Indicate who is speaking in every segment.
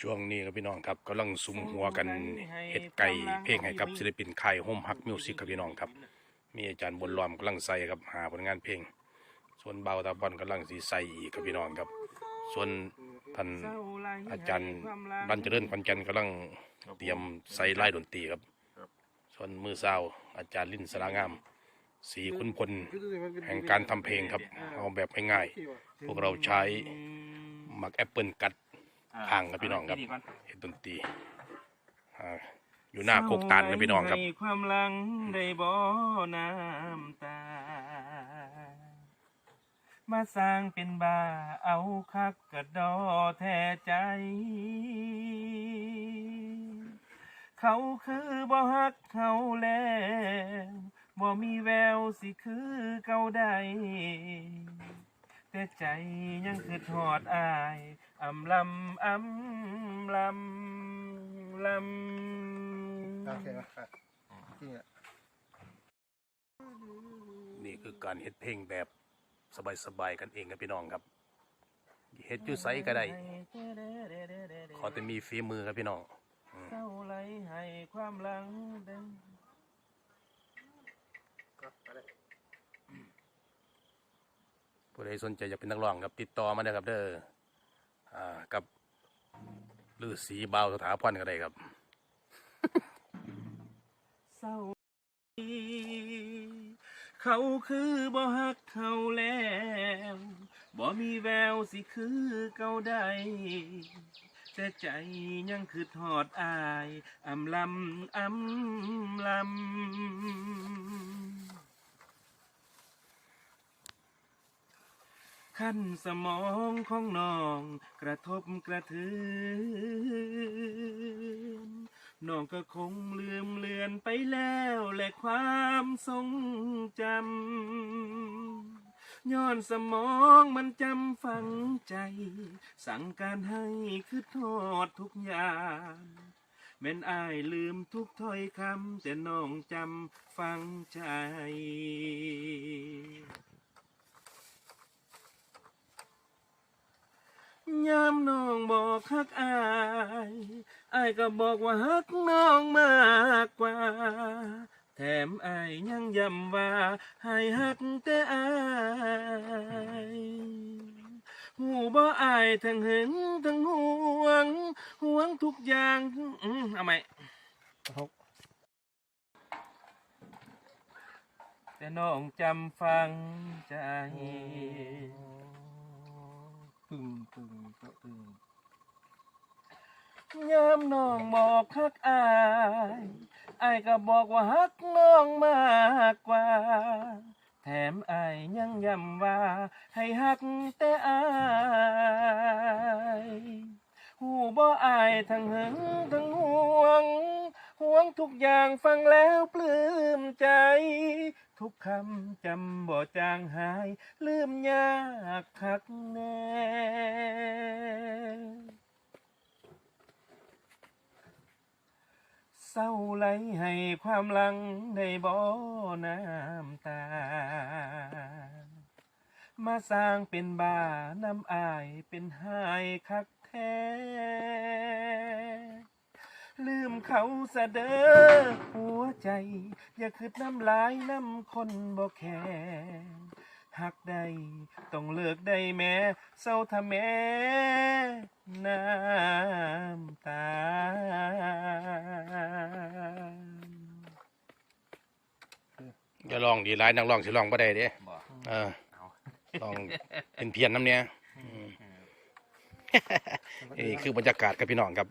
Speaker 1: ช่วงนี้ครับพี่น้องครับกำลังซุมหัวกันเฮ็ดไก่เพลงให้กับศิลปินค่ายโฮมฮักมิวสิกครับพี่น้องครับ มีอาจารย์บนล้อมกำลังใส่ครับหาผลงานเพลง ส่วนเบาตาบอลกำลังสีใส่อีกครับพี่น้องครับ ส่วนท่านอาจารย์บันเจริญขวัญจันทร์กำลังเตรียมใส่ไล่ดนตรีครับ ส่วนมือสาวอาจารย์ลินสลางาม สีคุณพลแห่งการทำเพลงครับ เอาแบบง่ายๆพวกเราใช้หมักแอปเปิลกัด ทางครับพี่น้องครับเห็นดนตรีอ่าอยู่หน้าโคกตาลครับพี่น้องครับ
Speaker 2: ให้ความหลังได้บ่น้ำตา มาสร้างเป็นบ้าเอาคักกระดอแท้ใจ เขาคือบ่ฮักเขาแล้วบ่มีแววสิคือเก่าใดแต่ใจยังคือทอดอาย อำลำอำลำลำ
Speaker 3: โอเคครับจริงอะ
Speaker 1: นี่คือการเฮ็ดเพลงแบบสบายๆกันเองครับพี่น้องครับเฮ็ดอยู่ไสก็ได้ ขอแต่มีฝีมือครับพี่น้อง
Speaker 2: เศร้าไหลให้ความหลังเดิน
Speaker 1: ผู้ใดสนใจอยากเป็นนักร้องครับติดต่อมาได้ครับเด้ออ่ากับ ลือสีเบาสถาพรก็ได้ครับ
Speaker 2: เศร้าเขาคือบ่ฮักเขาแล้วบ่มีแววสิคือเก่าใดแต่ใจยังคือทอดอายอำลำอำลำ ขั้นสมองของน้องกระทบกระเทือนน้องก็คงลืมเลือนไปแล้วและความทรงจำย้อนสมองมันจำฝังใจ สั่งการให้คือโทษทุกอย่างแม่นอายลืมทุกถ้อยคำแต่น้องจำฝังใจ ยามน้องบอกฮักอายอายก็บอกว่าฮักน้องมากกว่า แถมอายยังย้ำว่าให้ฮักแต่อายหูบ่อายทั้งหึงทั้งห่วงห่วงทุกอย่างอืมเอาไหมแต่น้องจำฟังใจ
Speaker 3: ปึ้งปึงก็ปึ้ง
Speaker 2: ยามน้องบอกฮักอายอายก็บอกว่าฮักน้องมากกว่า แถมอายยังย้ำว่า ให้ฮักแต่อายหูบ่อายทั้งหึงทั้งห่วง ห่วงทุกอย่างฟังแล้วปลื้มใจ ทุกคำจำบ่จางหาย ลืมยากคักแน่เศร้าไหลให้ความหลังได้บ่น้ำตา มาสร้างเป็นบ้าน้ำอายเป็นหายคักแท้ ลืมเขาซะเด้อหัวใจ อย่าคืดน้ำลายน้ำคนบ่แค่หักได้ต้องเลิกได้แม้เศร้าทำแม่น้ำตา
Speaker 1: อย่าลองดีหลายนักร้องสิร้องบ่ได้เด้
Speaker 2: บ่
Speaker 1: เออลองเป็นเพียนน้ำเนี้ยอืมนี่คือบรรยากาศครับพี่น้องครับ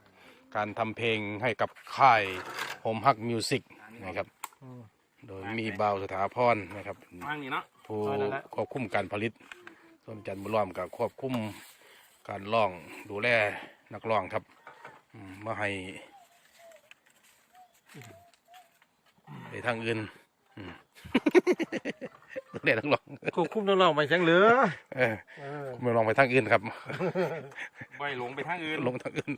Speaker 1: การทำเพลงให้กับค่ายโฮมฮักมิวสิกนะครับ
Speaker 3: อืม
Speaker 1: โดยมีบาวสถาพรนะครับ
Speaker 2: วางนี่เนาะ
Speaker 1: ผู้
Speaker 2: เอาแล้วละ
Speaker 1: ควบคุมการผลิตส่วนจันทร์บุญล้อมกับควบคุมการร้องดูแลนักร้องครับอืมมาให้ไปทางอื่นอืมดูแลนักร้อง
Speaker 3: ควบคุมน้องๆไปจังเหลือ
Speaker 1: เออ
Speaker 3: เออ
Speaker 1: ไม่ลองไปทางอื่นครับ
Speaker 2: บ่อยหลงไปทางอื่น
Speaker 1: ลงทางอื่น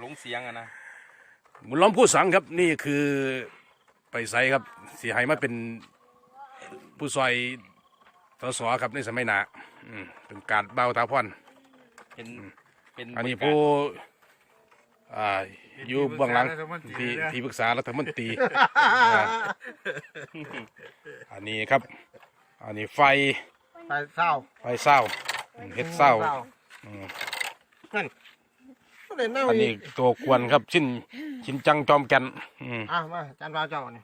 Speaker 2: หลงเสียงอะนะ
Speaker 1: บุญล้อมผู้สังครับนี่คือไปไซครับเสียหายมาเป็นผู้ซอยสสครับในสมัยหนาอืมเป็นการเบาตาพร
Speaker 2: เป็นเป็น
Speaker 1: อันนี้
Speaker 2: บริการ
Speaker 1: ผู้อ่าอยู่เบื้องหลังที่ที่ปรึกษารัฐมนตรี อ่าอันนี้ครับ อันนี้ไฟ
Speaker 3: ไปเศร้า
Speaker 1: ไฟเศร้าอืมเฮ็ดเศร้า อืม
Speaker 3: นั่น ก็เลยเน่า
Speaker 1: อัน
Speaker 3: อี
Speaker 1: นี้
Speaker 3: ก
Speaker 1: ตัวกวนครับชิ้นชิ้นจังจอมแกันอืม
Speaker 3: อะมาจานปลาเจ้านี่